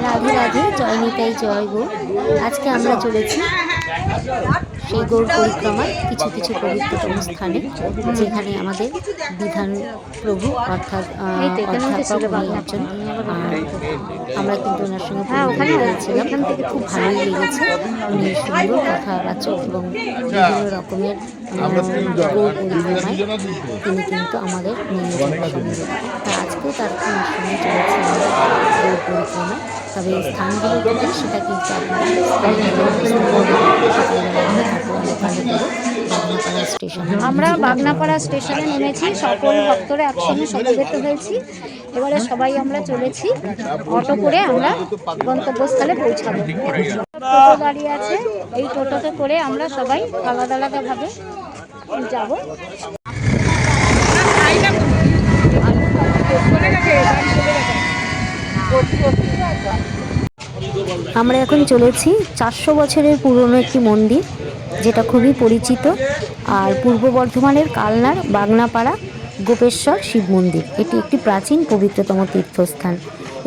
রাধে রাধে জয় নিতাই জয় গো। আজকে আমরা চলেছি সেই গৌর পরিক্রমার কিছু কিছু পবিত্রতম স্থানে যেখানে আমাদের বিধান প্রভু অর্থাৎ অধ্যাপক উনি একজন আমরা কিন্তু ওনার সঙ্গে হ্যাঁ, ওখানে গিয়েছিলাম ওখান থেকে খুব ভালোই লেগেছে। উনি সুন্দর কথাবাচক এবং বিভিন্ন রকমের গৌর পরিক্রমায় তিনি কিন্তু আমাদের নিয়ে আজকেও তার সঙ্গে চলেছে আমাদের গৌর পরিক্রমা। তবে স্থানগুলো সেটা কিন্তু আপনারা আমরা বাগনাপাড়া স্টেশনে নেমেছি, সকল ভক্তরা একসঙ্গে সমবেত হয়েছি। এবারে সবাই আমরা চলেছি, অটো করে আমরা গন্তব্যস্থলে পৌঁছাবো। টোটো গাড়ি আছে, এই টোটোতে করে আমরা সবাই আলাদা আলাদাভাবে যাব। আমরা এখন চলেছি চারশো বছরের পুরনো একটি মন্দির, যেটা খুবই পরিচিত, আর পূর্ব বর্ধমানের কালনার বাগনাপাড়া গোপেশ্বর শিব মন্দির। এটি একটি প্রাচীন পবিত্রতম তীর্থস্থান।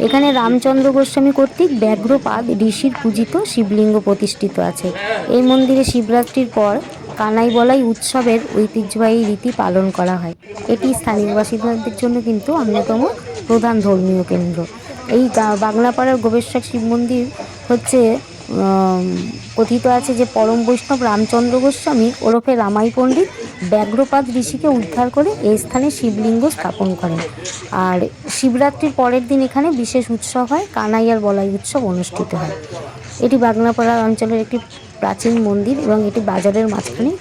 এখানে রামচন্দ্র গোস্বামী কর্তৃক ব্যাঘ্রপাদ ঋষির পূজিত শিবলিঙ্গ প্রতিষ্ঠিত আছে। এই মন্দিরে শিবরাত্রির পর কানাই বলাই উৎসবের ঐতিহ্যবাহী রীতি পালন করা হয়। এটি স্থানীয় বাসিন্দাদের জন্য কিন্তু অন্যতম প্রধান ধর্মীয় কেন্দ্র। এই বাংলাপাড়ার গোবেশ্বর শিব মন্দির হচ্ছে কথিত আছে যে পরম বৈষ্ণব রামচন্দ্র গোস্বামী ওরফে রামাই পণ্ডিত ব্যাঘ্রপাত ঋষিকে উদ্ধার করে এই স্থানে শিবলিঙ্গ স্থাপন করেন। আর শিবরাত্রির পরের দিন এখানে বিশেষ উৎসব হয়, কানাইয়ার বলাই উৎসব অনুষ্ঠিত হয়। এটি বাগনাপাড়া অঞ্চলের একটি প্রাচীন মন্দির এবং এটি বাজারের মাঝখানে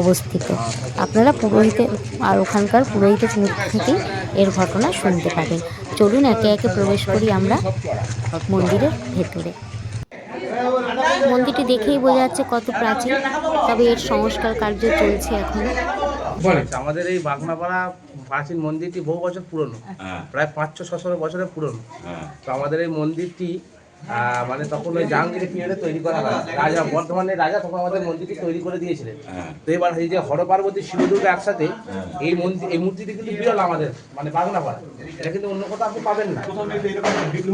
অবস্থিত। আপনারা পুরোহিতের আর ওখানকার পুরোহিতের মুখ থেকেই এর ঘটনা শুনতে পাবেন। চলুন একে একে প্রবেশ করি আমরা মন্দিরের ভেতরে। মন্দিরটি দেখেই বোঝা যাচ্ছে কত প্রাচীন তবে এর সংস্কার কার্য চলছে এখনও। আচ্ছা, আমাদের এই বাগনাপাড়া প্রাচীন মন্দিরটি বহু বছর পুরনো হ্যাঁ। প্রায় পাঁচশো ছশো বছরের পুরনো। হ্যাঁ। তো আমাদের এই মন্দিরটি মানে তখন ওই জাহাঙ্গীর পিরিয়ডে তৈরি করা হয়। রাজা বর্ধমানের রাজা তখন আমাদের মন্দিরটি তৈরি করে দিয়েছিলেন। হ্যাঁ। তো এবার এই যে হর পার্বতী শিবদুর্গা একসাথে এই মন্দির এই মূর্তিটি কিন্তু বিরল আমাদের মানে বাগনাপাড়া এটা কিন্তু অন্য কোথাও আপনি পাবেন না।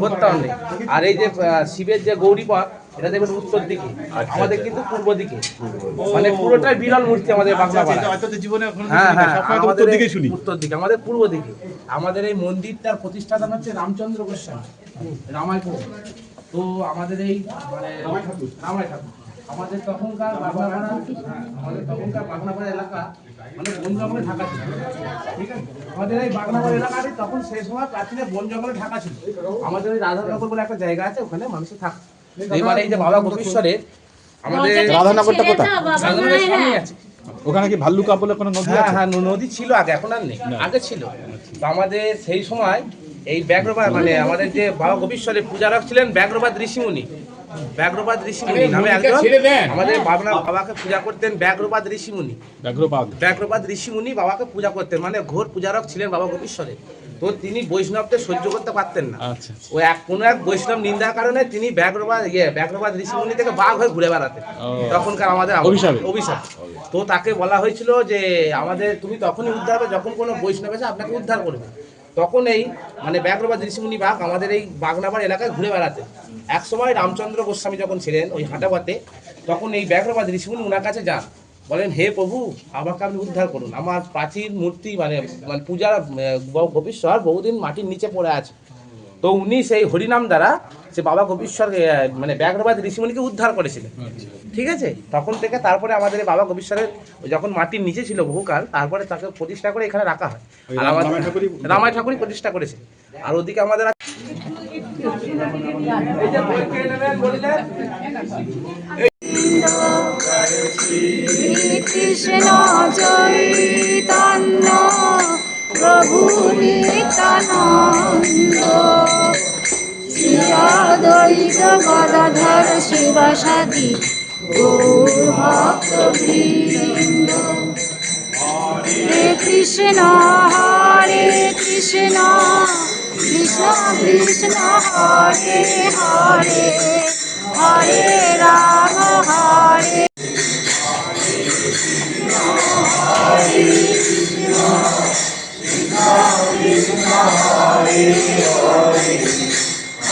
কোথাও নেই। আর এই যে শিবের যে গৌরীপথ এটা দেখবেন উত্তর দিকে। আমাদের কিন্তু পূর্ব দিকে। মানে পুরোটাই বিরল মূর্তি আমাদের জীবনে এখন হ্যাঁ হ্যাঁ আমাদের উত্তর দিকে আমাদের পূর্ব দিকে। আমাদের এই মন্দিরটার প্রতিষ্ঠাতা হচ্ছে রামচন্দ্র গোস্বামী রামায়পুর। তো আমাদের এই মানে রামায় ঠাকুর। আমাদের তখনকার বাগনাপাড়া আমাদের তখনকার বাগনাপাড়া এলাকা মানে বন জঙ্গলে ঢাকা ছিল। ঠিক আছে? আমাদের এই বাগনাপাড়া এলাকাটি তখন সেই সময় প্রাচীনে বন জঙ্গলে ঢাকা ছিল। আমাদের ওই রাধানগর বলে একটা জায়গা আছে ওখানে মানুষের থাক এবার এই যে বাবা গোপীশ্বরের আমাদের রাধানগরটা কোথায়? রাধানগরের সামনেই আছে। ওখানে কি ভাল্লুকা বলে কোনো নদী হ্যাঁ আছে? হ্যাঁ ন- নদী ছিল আগে এখন আর নেই। আগে ছিল। তো আমাদের সেই সময় এই ব্যাঘ্রপাদ মানে আমাদের যে বাবা গোপীশ্বরের পূজারক ছিলেন ব্যাঘ্রপাদ ঋষিমুনি। ব্যাঘ্রপাদ ঋষিমুনি নামে একজন আমাদের বাবনা বাবাকে পূজা করতেন ব্যাঘ্রপাদ ঋষিমুনি। ব্যাঘ্রপাদ ঋষিমুনি বাবাকে পূজা করতেন মানে ঘোর পূজারক ছিলেন বাবা গোপীশ্বরের। তো তিনি বৈষ্ণবদের সহ্য করতে পারতেন না। আচ্ছা। ও এক কোনো এক বৈষ্ণব নিন্দার কারণে তিনি ব্যাঘ্রবাদ ইয়ে ব্যাঘ্রবাদ ঋষিমুনি থেকে বাঘ হয়ে ঘুরে বেড়াতেন। তখনকার আমাদের অভিশাপ। তো তাকে বলা হয়েছিল যে আমাদের তুমি তখনই উদ্ধার হবে যখন কোনো বৈষ্ণব এসে আপনাকে উদ্ধার করবে। তখন এই মানে ব্যাঘ্রবাদ ঋষিমুনি বাঘ আমাদের এই বাগনাবার এলাকায় ঘুরে বেড়াতেন। এক সময় রামচন্দ্র গোস্বামী যখন ছিলেন ওই হাঁটাবাতে তখন এই ব্যাঘ্রবাদ ঋষিমুনি ওনার কাছে যান। বলেন, হে প্রভু, আমাকে আপনি উদ্ধার করুন। আমার প্রাচীর মূর্তি মানে মানে পূজার গোপীশ্বর বহুদিন মাটির নিচে পড়ে আছে। তো উনি সেই হরিনাম দ্বারা সে বাবা গোপীশ্বর মানে ব্যাঘ্রবাদ ঋষিমুনিকে উদ্ধার করেছিলেন। ঠিক আছে? তখন থেকে তারপরে আমাদের বাবা গোপীশ্বরের যখন মাটির নিচে ছিল বহুকাল তারপরে তাকে প্রতিষ্ঠা করে এখানে রাখা হয়। আর আমাদের রামায় ঠাকুরই- প্রতিষ্ঠা করেছে আর ওদিকে আমাদের? কৃষ্ণ চৈতন্য প্রভু নিত্যানন্দ। গদাধর শিবাসাদি গৌর ভক্তবৃন্দ হরে কৃষ্ণ হরে কৃষ্ণ কৃষ্ণ কৃষ্ণ হরে হরে হরে রাম হরে হরে রাম কৃষ্ণ হরে কৃষ্ণ হচ্ছে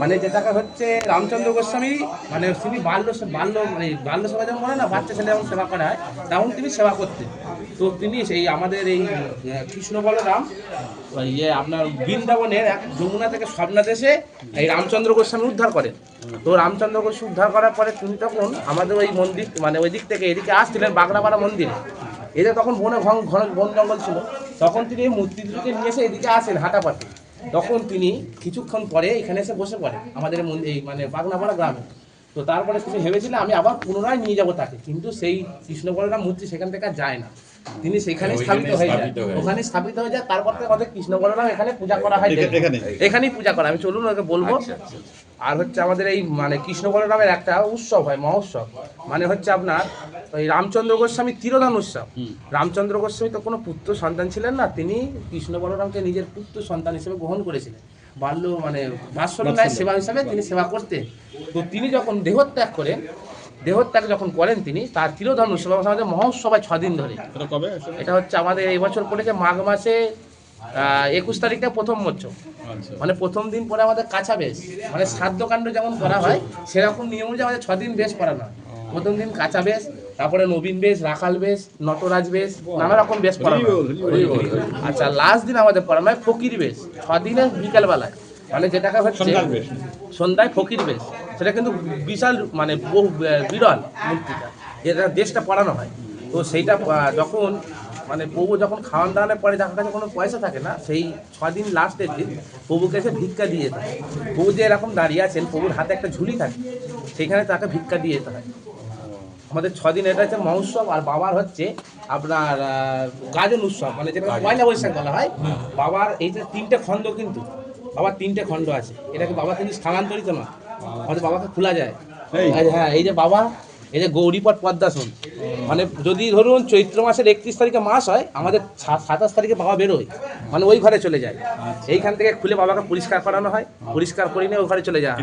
মানে যেটাকে হচ্ছে, রামচন্দ্র গোস্বামী মানে তিনি বাল্য বাল্য মানে বাল্য সেবা যেমন করে না, বাচ্চা ছেলে যেমন সেবা করা হয় তেমন তিনি সেবা করতেন। তো তিনি সেই আমাদের এই কৃষ্ণ বলরাম ইয়ে আপনার বৃন্দাবনের এক যমুনা থেকে স্বপ্না দেশে এই রামচন্দ্র গোস্বামী উদ্ধার করেন। তো রামচন্দ্র গোস্বামী উদ্ধার করার পরে তিনি তখন আমাদের ওই মন্দির মানে ওই দিক থেকে এদিকে আসছিলেন বাগড়াপাড়া মন্দিরে। এদের তখন বনে ঘন ঘন বন জঙ্গল ছিল। তখন তিনি এই মূর্তি দুটোকে নিয়ে এসে এদিকে আসেন হাঁটাপাতে তখন তিনি কিছুক্ষণ পরে এখানে এসে বসে পড়ে আমাদের এই মানে বাগনাপাড়া গ্রামে। তো তারপরে তিনি ভেবেছিলেন আমি আবার পুনরায় নিয়ে যাব তাকে। কিন্তু সেই কৃষ্ণ বলরাম মূর্তি সেখান থেকে যায় না। তিনি সেখানে স্থাপিত হয়ে যায় ওখানে স্থাপিত হয়ে যায় তারপর থেকে আমাদের কৃষ্ণ বলরাম এখানে পূজা করা হয়। এখানে- এখানে? এখানেই পূজা করা আমি চলুন ওকে বলব। আর হচ্ছে আমাদের এই মানে কৃষ্ণ বলরামের একটা উৎসব হয় মহোৎসব। মানে হচ্ছে আপনার ওই রামচন্দ্র গোস্বামী তিরোধান উৎসব। রামচন্দ্র গোস্বামী তো কোনো পুত্র সন্তান ছিলেন না। তিনি কৃষ্ণ বলরামকে নিজের পুত্র সন্তান হিসেবে গ্রহণ করেছিলেন। বাল্য মানে বাৎসল্যায় সেবা হিসাবে তিনি সেবা করতেন। তো তিনি যখন দেহত্যাগ করেন দেহত্যাগ যখন করেন তিনি তার তিরোধান উৎসব আমাদের মহোৎসব হয় ছদিন ধরে। এটা হচ্ছে আমাদের এই বছর পড়েছে মাঘ মাসে একুশ তারিখটা প্রথম মোচ্চব আচ্ছা। মানে প্রথম দিন পরে আমাদের কাঁচা বেশ মানে শ্রাদ্ধকাণ্ড যেমন করা হয় সেরকম নিয়ম অনুযায়ী আমাদের ছদিন বেশ করানো হয়। প্রথম দিন কাঁচা বেশ তারপরে নবীন বেশ রাখাল বেশ নটরাজ বেশ নানা রকম বেশ বল। আচ্ছা লাস্ট দিন আমাদের পড়ানো হয় ফকির বেশ। ছদিনের বিকালবেলায়। মানে যেটাকে হচ্ছে বেশ। সন্ধ্যায় ফকির বেশ। সেটা কিন্তু বিশাল মানে বহু বিরল মূর্তিটা যেটা দেশটা পড়ানো হয়। তো সেইটা যখন মানে প্রভু যখন খাওয়ান দাওয়ানোর পরে যার কাছে কোনো পয়সা থাকে না সেই ছদিন লাস্টের দিন প্রভুকে এসে ভিক্ষা দিয়ে যেতে হয়। প্রভু যে এরকম দাঁড়িয়ে আছেন প্রভুর হাতে একটা ঝুলি থাকে সেখানে তাকে ভিক্ষা দিয়ে যেতে হয়। আমাদের ছদিন এটা হচ্ছে মহোৎসব আর বাবার হচ্ছে আপনার গাজন উৎসব মানে যেটা পয়লা বৈশাখ বলা হয়। বাবার এই যে তিনটে খণ্ড কিন্তু বাবার তিনটে খণ্ড আছে। এটাকে বাবা কিন্তু স্থানান্তরিত না আমাদের বাবাকে খোলা যায়। হ্যাঁ এই যে বাবা এই যে গৌরীপট পদ্মাসন মানে যদি ধরুন চৈত্র মাসের একত্রিশ তারিখে মাস হয় আমাদের সাতাশ তারিখে বাবা বেরোয়। মানে ওই ঘরে চলে যায়। এইখান থেকে খুলে বাবাকে পরিষ্কার করানো হয়। পরিষ্কার করে নিয়ে ওই ঘরে চলে যায়।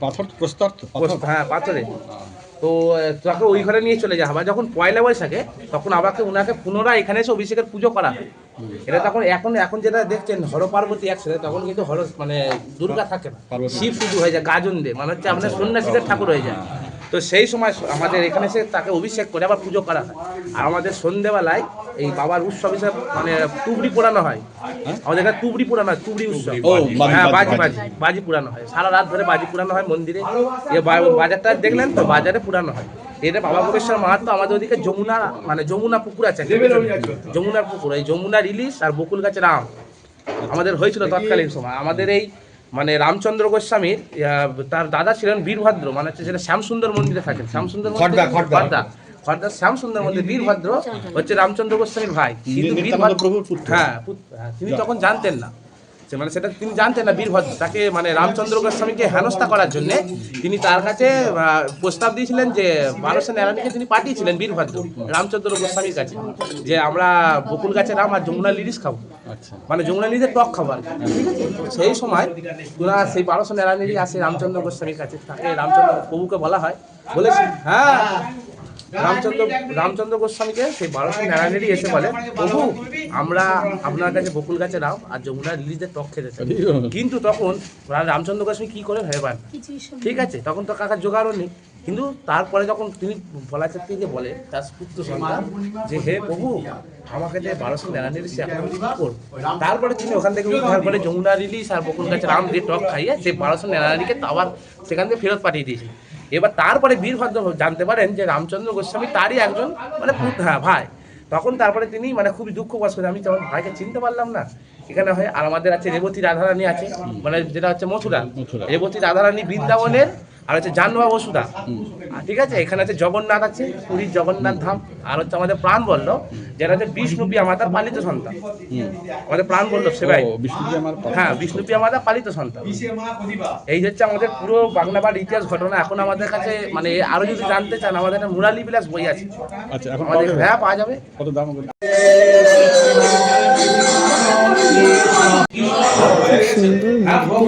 পাথর তো? হ্যাঁ পাথরে। তো আহ, তাকে ওই ঘরে নিয়ে চলে যাওয়া আবার যখন পয়লা বৈশাখে তখন আবারকে ওনাকে পুনরায় এখানে এসে অভিষেকের পুজো করা হয়। এটা তখন এখন এখন যেটা দেখছেন হর পার্বতী একসাথে তখন কিন্তু হর মানে দুর্গা থাকে না। শিব শুধু হয়ে যায় গাজন দিয়ে। মানে হচ্ছে আপনার সন্ন্যাসীদের ঠাকুর হয়ে যায়। তো সেই সময় আমাদের এখানে এসে তাকে অভিষেক করে আবার পুজো করা হয়। আর আমাদের সন্ধেবেলায় এই বাবার উৎসব হিসেবে মানে তুবড়ি পোড়ানো হয়। আমাদের এখানে তুবড়ি পোড়ানো হয় তুবড়ি উৎসব। হ্যাঁ বাজি, বাজি বাজি। বাজি পুরানো হয়। সারা রাত ধরে বাজি পুরানো হয় মন্দিরে। বাজারটা দেখলেন তো? বাজারে পুরানো হয়। এটা বাবা গোপেশ্বর মাহাত্ম আমাদের ওদিকে যমুনা মানে যমুনা পুকুর আছে যমুনার পুকুর এই যমুনার ইলিশ আর বকুল গাছের আম আমাদের হয়েছিল তৎকালীন সময়। আমাদের এই মানে রামচন্দ্র গোস্বামীর তার দাদা ছিলেন বীরভদ্র মানে হচ্ছে যেটা শ্যামসুন্দর মন্দিরে থাকেন। শ্যামসুন্দর। খড়দা খড়দা শ্যামসুন্দর মন্দির বীরভদ্র হচ্ছে রামচন্দ্র গোস্বামীর ভাই। কিন্তু বীরভদ্র হ্যাঁ হ্যাঁ, তিনি তখন জানতেন না। সে মানে সেটা তিনি জানতেন না বীরভদ্র। তাকে মানে রামচন্দ্র গোস্বামীকে হেনস্থা করার জন্য তিনি তার কাছে প্রস্তাব দিয়েছিলেন যে বারোশো নেরানিকে তিনি পাঠিয়েছিলেন বীরভদ্র রামচন্দ্র গোস্বামীর কাছে যে আমরা বকুল গাছের আম আর যমুনা লিরিস খাব। আচ্ছা। মানে যমুনা লিরিসের টক খাব আর ঠিক আছে? সেই সময় তোরা সেই বারোশো নেরানিরই আসে রামচন্দ্র গোস্বামীর কাছে। তাকে রামচন্দ্র প্রভুকে বলা হয়। বলেছি হ্যাঁ রামচন্দ্র রামচন্দ্র গোস্বামীকে সেই বারোশো নারায়ণেরই এসে বলে প্রভু আমরা আপনার কাছে বকুল গাছে রাও আর যমুনা রিলিজের টক খেতে চাই। কিন্তু তখন রামচন্দ্র গোস্বামী কি করে ভেবেন ঠিক আছে তখন তো কাকার জোগাড়ও নেই। কিন্তু তারপরে যখন তিনি ভোলাচাঁদকে বলে তার পুত্র সন্তান যে হে প্রভু আমাকে যে বারোশো নারায়ণের সে এখন কি করব? তারপরে তিনি ওখান থেকে উদ্ধার করে যমুনা রিলিজ আর বকুল গাছে রাম দিয়ে টক খাইয়ে সেই বারোশো নারায়ণীকে আবার সেখান থেকে ফেরত পাঠিয়ে দিয়েছে। এবার তারপরে বীরভদ্র জানতে পারেন যে রামচন্দ্র গোস্বামী তারই একজন মানে হ্যাঁ ভাই। তখন তারপরে তিনি মানে খুবই দুঃখ বাস করেন আমি তখন ভাইকে চিনতে পারলাম না। এখানে হয় আর আমাদের আছে রেবতী রাধারানী আছে মানে যেটা হচ্ছে মথুরা। মথুরা। রেবতী রাধারানী বৃন্দাবনের আর হচ্ছে জাহ্নবা বসুধা ঠিক আছে এখানে আছে জগন্নাথ আছে পুরীর জগন্নাথ ধাম আর হচ্ছে আমাদের প্রাণ বলল যেটা হচ্ছে বিষ্ণুপ্রিয়া মাতার পালিত সন্তান। আমাদের প্রাণ বলল সেবাই। হ্যাঁ বিষ্ণুপ্রিয়া মাতা পালিত সন্তান। এই হচ্ছে আমাদের পুরো বাংলাবার ইতিহাস ঘটনা। এখন আমাদের কাছে মানে আরও যদি জানতে চান আমাদের একটা মুরালি বিলাস বই আছে। আচ্ছা আমাদের হ্যাঁ পাওয়া যাবে। কত দাম কৃষ্ণ মন্দিরটি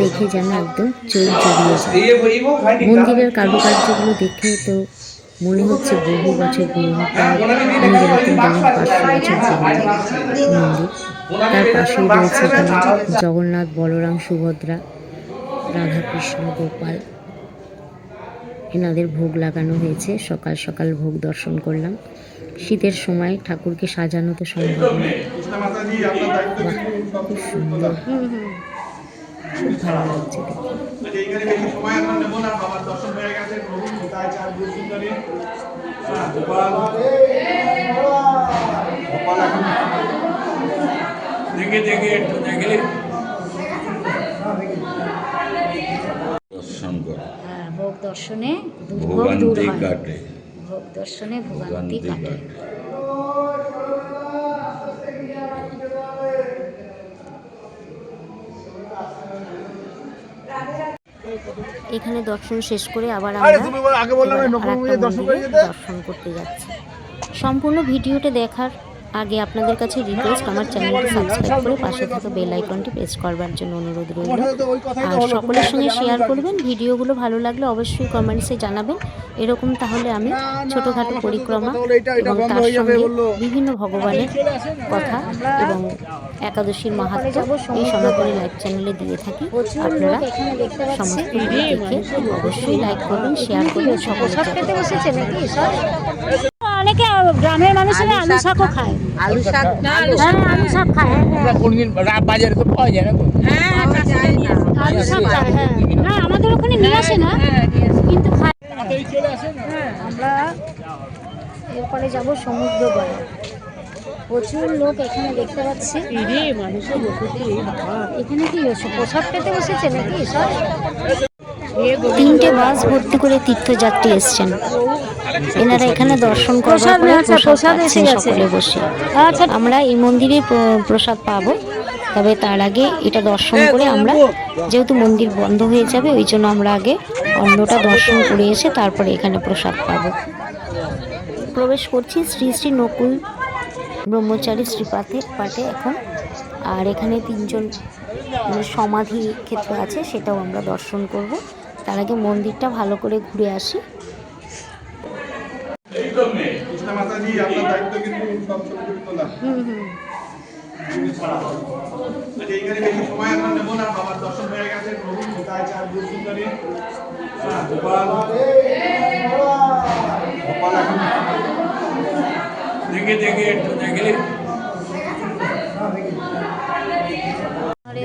দেখে যেন একদম চোখ জড়িয়ে যায়। মন্দিরের কারুকার্যগুলো দেখে তো মনে হচ্ছে বহু বছর পুরনো পাঁচশো বছর মন্দির। তার পাশেই রয়েছে জগন্নাথ, বলরাম, সুভদ্রা, রাধাকৃষ্ণ, গোপাল। এনাদের ভোগ লাগানো হয়েছে। সকাল সকাল ভোগ দর্শন করলাম। শীতের সময় ঠাকুরকে সাজানো তো সম্ভব নয়। সুন্দর দেখে দেখে একটু দর্শন করে। হ্যাঁ ভোগ দর্শনে দূর হয়। ভোগ দর্শনে ভোগান্তি কাটে। এখানে দর্শন শেষ করে আবার আমরা দর্শন করতে যাচ্ছি। সম্পূর্ণ ভিডিওটা দেখার আগে আপনাদের কাছে রিকোয়েস্ট আমার চ্যানেলটি সাবস্ক্রাইব করে পাশে থাকা বেল আইকনটি প্রেস করবার জন্য অনুরোধ রইল। আর সকলের সঙ্গে শেয়ার করবেন, ভিডিওগুলো ভালো লাগলে অবশ্যই কমেন্টসে জানাবেন। এরকম তাহলে আমি ছোটোখাটো পরিক্রমা এবং তার সঙ্গে বিভিন্ন ভগবানের কথা এবং একাদশীর মাহাত্ম এই সনাতনী লাইভ চ্যানেলে দিয়ে থাকি। আপনারা সমস্ত দেখে অবশ্যই লাইক করবেন শেয়ার করবেন, সকলের অনেকে গ্রামের মানুষেরা আলু শাকও খায়। আলু শাক হ্যাঁ আলু শাক খায় হ্যাঁ, কোনদিন বাজারে তো পাওয়া যায় না হ্যাঁ আলু শাক খায় হ্যাঁ। না আমাদের ওখানে নিয়ে আসে না কিন্তু খায়। হ্যাঁ আমরা এরপরে যাব সমুদ্র গড়ে প্রচুর লোক এখানে দেখতে পাচ্ছি। এখানে কি প্রসাদ পেতে বসেছে নাকি সব? তিনটে বাস ভর্তি করে তীর্থযাত্রী এসছেন। এনারা এখানে দর্শন করবার পরে আচ্ছা, প্রসাদ প্রসাদ পাচ্ছেন সকলে বসে। আচ্ছা। আমরা এই মন্দিরে প্রসাদ পাবো তবে তার আগে এটা দর্শন করে আমরা যেহেতু মন্দির বন্ধ হয়ে যাবে ওই জন্য আমরা আগে অন্নটা দর্শন করে এসে তারপরে এখানে প্রসাদ পাবো। প্রবেশ করছি শ্রী শ্রী নকুল ব্রহ্মচারী শ্রীপাঠে পাঠে এখন। আর এখানে তিনজন মানে সমাধি ক্ষেত্র আছে সেটাও আমরা দর্শন করব। তার আগে মন্দিরটা ভালো করে ঘুরে আসি। আচ্ছা, এইখানে বেশি সময় আমরা নেব না বাবার দর্শন হয়ে গেছে প্রভু কোথায় চার দুই সুন্দরী গোপাল। গোপাল এখন দেখে দেখে একটু হরে হরে হরে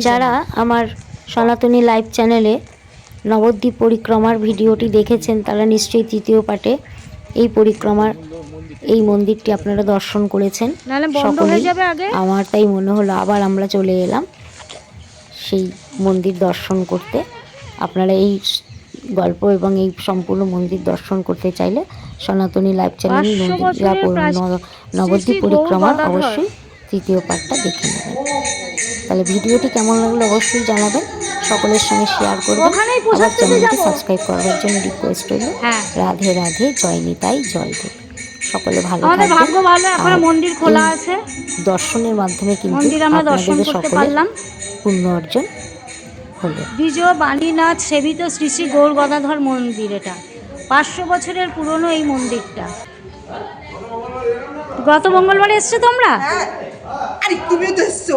যারা আমার সনাতনী লাইভ চ্যানেলে নবদ্বীপ পরিক্রমার ভিডিওটি দেখেছেন তারা নিশ্চয়ই তৃতীয় পাটে এই পরিক্রমার এই মন্দিরটি আপনারা দর্শন করেছেন। সকলেই। আমার তাই মনে হলো আবার আমরা চলে এলাম সেই মন্দির দর্শন করতে। আপনারা এই গল্প এবং এই সম্পূর্ণ মন্দির দর্শন করতে চাইলে সনাতনী লাইভ চ্যানেল নবদ্বীপ পরিক্রমার অবশ্যই তৃতীয় পার্টটা দেখে নেবেন। তাহলে ভিডিওটি কেমন লাগল অবশ্যই জানাবেন। সকলের সঙ্গে শেয়ার করবেন। আবার চ্যানেলটি সাবস্ক্রাইব করার জন্য রিকোয়েস্ট রইল। হ্যাঁ। রাধে রাধে জয় নিতাই জয় দেব। সকলে ভালো আমাদের ভাগ্য ভালো এখনও আর মন্দির খোলা আছে। দর্শনের মাধ্যমে কিন্তু মন্দির আমরা দর্শন করতে পারলাম। পুণ্য অর্জন হলো। বিজয় বাণীনাথ সেবিত শ্রী শ্রী গৌর গদাধর মন্দির এটা। পাঁচশো বছরের পুরনো এই মন্দিরটা। গত মঙ্গলবার এসছো তোমরা? আরে তুমিও তো এসছো।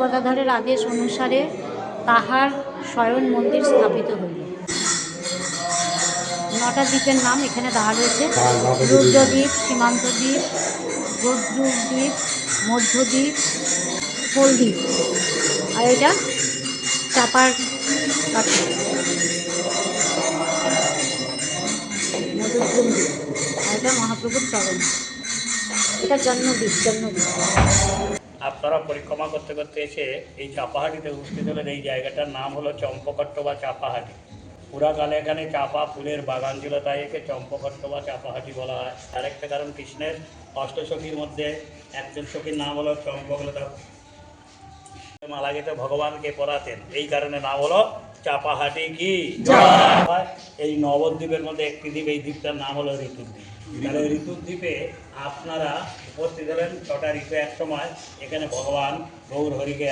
গদাধরের আদেশ অনুসারে তাহার শয়ন মন্দির স্থাপিত হইল। নটা দ্বীপের নাম এখানে দেওয়া রয়েছে। রুদ্রদ্বীপ, সীমান্তদ্বীপ, রৌদ্রদ্বীপ, মধ্যদ্বীপ হলদ্বীপ আর এটা চাপার কাঠি মধুদ্রম দ্বীপ আর এটা মহাপ্রভুর চরণ। এটা জন্মদ্বীপ জন্মদ্বীপ। আপনারা পরিক্রমা করতে করতে এসে এই চাপাহাটিতে উপস্থিত হলেন। এই জায়গাটার নাম হলো চম্পকট্ট বা চাপাহাটি। পুরাকালে এখানে চাপা, ফুলের বাগান ছিল তাই একে চম্পকট্ট বা চাপাহাটি বলা হয়। আরেকটা কারণ কৃষ্ণের অষ্টসখীর মধ্যে একজন সখীর নাম হলো চম্পকলতা। মালা ভগবানকে পড়াতেন এই কারণে নাম হলো চাপাহাটি কি? এই নবদ্বীপের মধ্যে একটি দ্বীপ, এই দ্বীপটার নাম হলো ঋতুদ্বীপ। ঋতুদ্বীপে আপনারা উপস্থিত হলেন ছটা ঋতু এক সময়। এখানে ভগবান গৌর হরিকে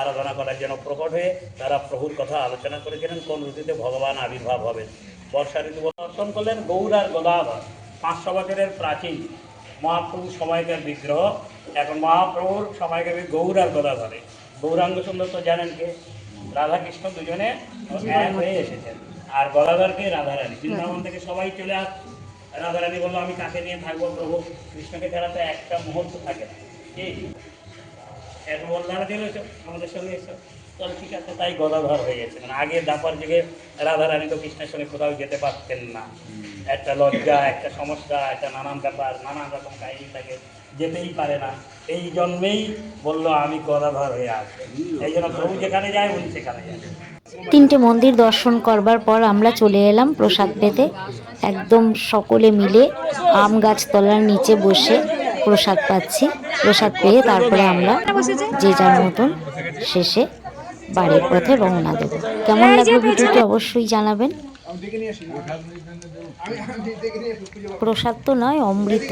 আরাধনা করার জন্য প্রকট হয়ে তারা প্রভুর কথা আলোচনা করেছিলেন, কোন ঋতুতে ভগবান আবির্ভাব হবেন। বর্ষা ঋতু দর্শন করলেন, গৌর আর গোদাবর পাঁচশো বছরের প্রাচীন মহাপ্রভুর সময়কার বিগ্রহ, এখন মহাপ্রভুর সময়কার গৌর আর গদাধরে গৌরাঙ্গ সুন্দর তো জানেন কে? রাধাকৃষ্ণ দুজনে হয়ে এসেছেন। আর গদাধরকে রাধারানী। বৃন্দাবন থেকে সবাই চলে আস রাধারানী বলল, আমি কাকে নিয়ে থাকব প্রভু। কৃষ্ণকে ছাড়া তো একটা মুহূর্ত থাকে এখন বললাম দিল আমাদের সঙ্গে এসো। চল, ঠিক আছে, তাই গদাধর হয়ে গেছে। মানে আগে দাপার যুগে রাধারানী তো কৃষ্ণের সঙ্গে কোথাও যেতে পারতেন না। একটা লজ্জা, একটা সমস্যা, একটা নানান ব্যাপার, নানান রকম কাহিনী থাকে, যেতেই পারে না। এই জন্মেই বলল, আমি গদাধর হয়ে আসব। এই জন্য প্রভু যেখানে যায়, উনি সেখানে যায়। তিনটে মন্দির দর্শন করবার পর আমরা চলে এলাম প্রসাদ পেতে। একদম সকলে মিলে আম গাছ তলার নিচে বসে প্রসাদ পাচ্ছি। প্রসাদ পেয়ে তারপরে আমরা যে যার মতন শেষে বাড়ির পথে রওনা দেবো। কেমন লাগল ভিডিওটি অবশ্যই জানাবেন। প্রসাদ তো নয় অমৃত।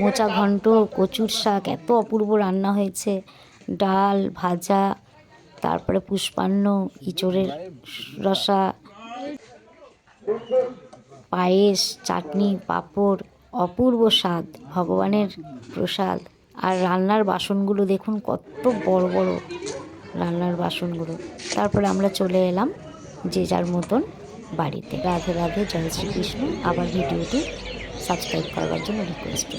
মোচা ঘন্ট কচুর শাক এত অপূর্ব রান্না হয়েছে। ডাল ভাজা তারপরে পুষ্পান্ন, ইঁচড়ের রসা, পায়েস, চাটনি, পাঁপড়, অপূর্ব স্বাদ, ভগবানের প্রসাদ। আর রান্নার বাসনগুলো দেখুন, কত বড় বড় রান্নার বাসনগুলো। তারপরে আমরা চলে এলাম যে যার মতন বাড়িতে। রাধে রাধে, জয় শ্রীকৃষ্ণ। আবার ভিডিওটি সাবস্ক্রাইব করবার জন্য রিকোয়েস্ট